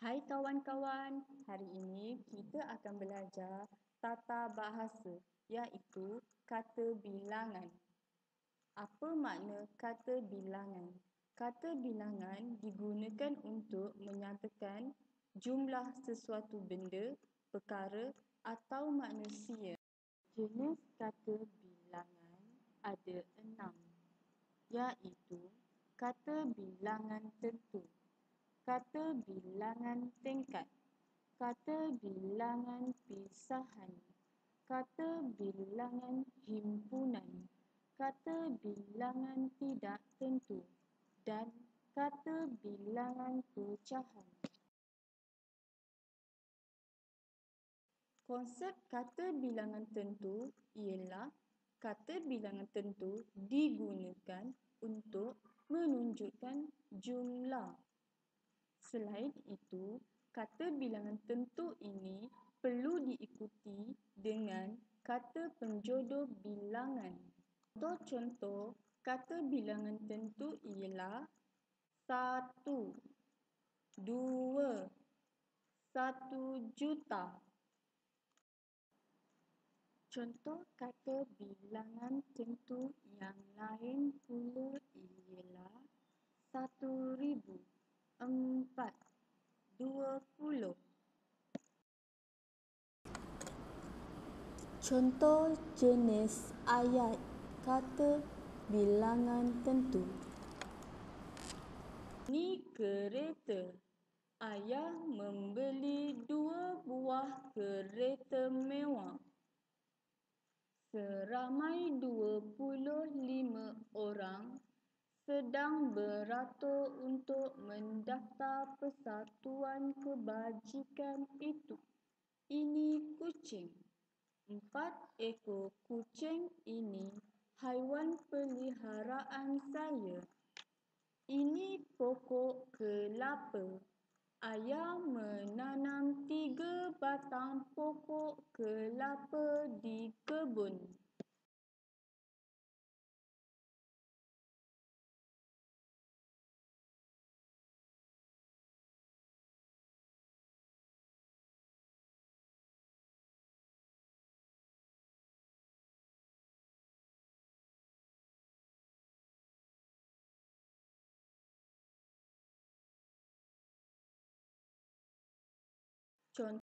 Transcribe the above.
Hai kawan-kawan, hari ini kita akan belajar tata bahasa iaitu kata bilangan. Apa makna kata bilangan? Kata bilangan digunakan untuk menyatakan jumlah sesuatu benda, perkara atau manusia. Jenis kata bilangan ada enam iaitu kata bilangan tentu kata bilangan tingkat, kata bilangan pisahan, kata bilangan himpunan, kata bilangan tidak tentu. Dan kata bilangan pecahan. Konsep kata bilangan tentu ialah kata bilangan tentu digunakan untuk menunjukkan jumlah Selain itu, kata bilangan tentu ini perlu diikuti dengan kata penjodoh bilangan. Contoh-contoh kata bilangan tentu ialah satu, dua, satu juta. Contoh kata bilangan tentu yang lain pula ialah satu ribu empat, dua puluh. Contoh jenis ayat kata bilangan tentu. Ini kereta. Ayah membeli dua buah kereta mewah. Seramai dua puluh lima orang sedang beratur untuk mendaftar persatuan kebajikan itu. Ini kucing. Empat ekor kucing ini haiwan peliharaan saya. Ini pokok kelapa. Ayah menanam tiga batang pokok kelapa di kebun. Contoh